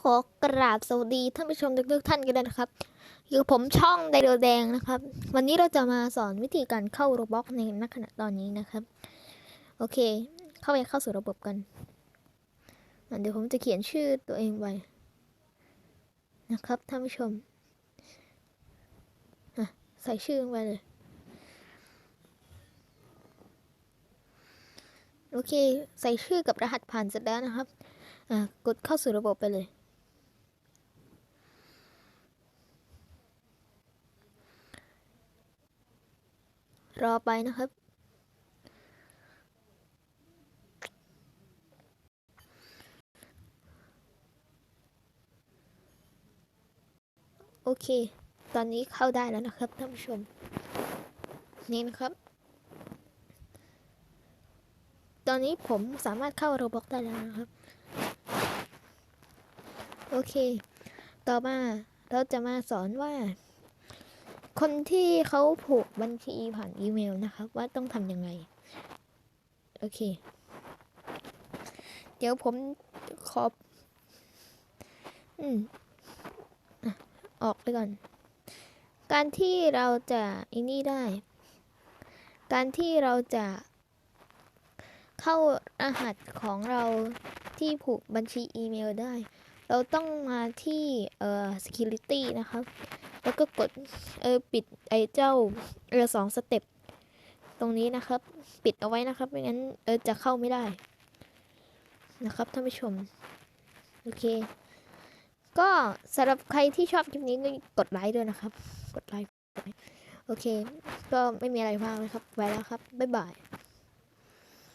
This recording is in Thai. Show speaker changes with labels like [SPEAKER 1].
[SPEAKER 1] ขอกราบสวัสดีท่านผู้ชมทุกๆท่านกันด้วยนะครับอยู่ผมช่องไดโดแดงนะครับ วันนี้เราจะมาสอนวิธีการเข้าโรบ็อกในณขณะตอนนี้นะครับ โอเค เข้าไปเข้าสู่ระบบกัน เดี๋ยวผมจะเขียนชื่อตัวเองไว้นะครับท่านผู้ชมใส่ชื่อลงไปเลย โอเค ใส่ชื่อกับรหัสผ่านเสร็จแล้วนะครับกดเข้าสู่ระบบไปเลย รอไปนะครับ โอเค ตอนนี้เข้าได้แล้วนะครับท่านผู้ชม นี่นะครับ ตอนนี้ผมสามารถเข้าโรบอกได้แล้วนะครับ โอเค ต่อมาเราจะมาสอนว่า คนที่เขาผูกบัญชีผ่านอีเมลนะครับ ว่าต้องทำยังไง โอเค เดี๋ยวผมขออืมอออกไปก่อน การที่เราจะอินี่ได้ การที่เราจะเข้ารหัสของเราที่ผูกบัญชีอีเมลได้ เราต้องมาที่เอ่อ security นะครับ แล้วก็กดเออปิดไอ้เจ้าเออสองสเต็ปตรงนี้นะครับ ปิดเอาไว้นะครับไม่งั้นเออจะเข้าไม่ได้ นะครับท่านผู้ชม โอเค ก็สำหรับใครที่ชอบคลิปนี้ก็กดไลค์ด้วยนะครับ กดไลค์โอเค ก็ไม่มีอะไรมากเลยครับ ไว้แล้วครับ บ๊ายบาย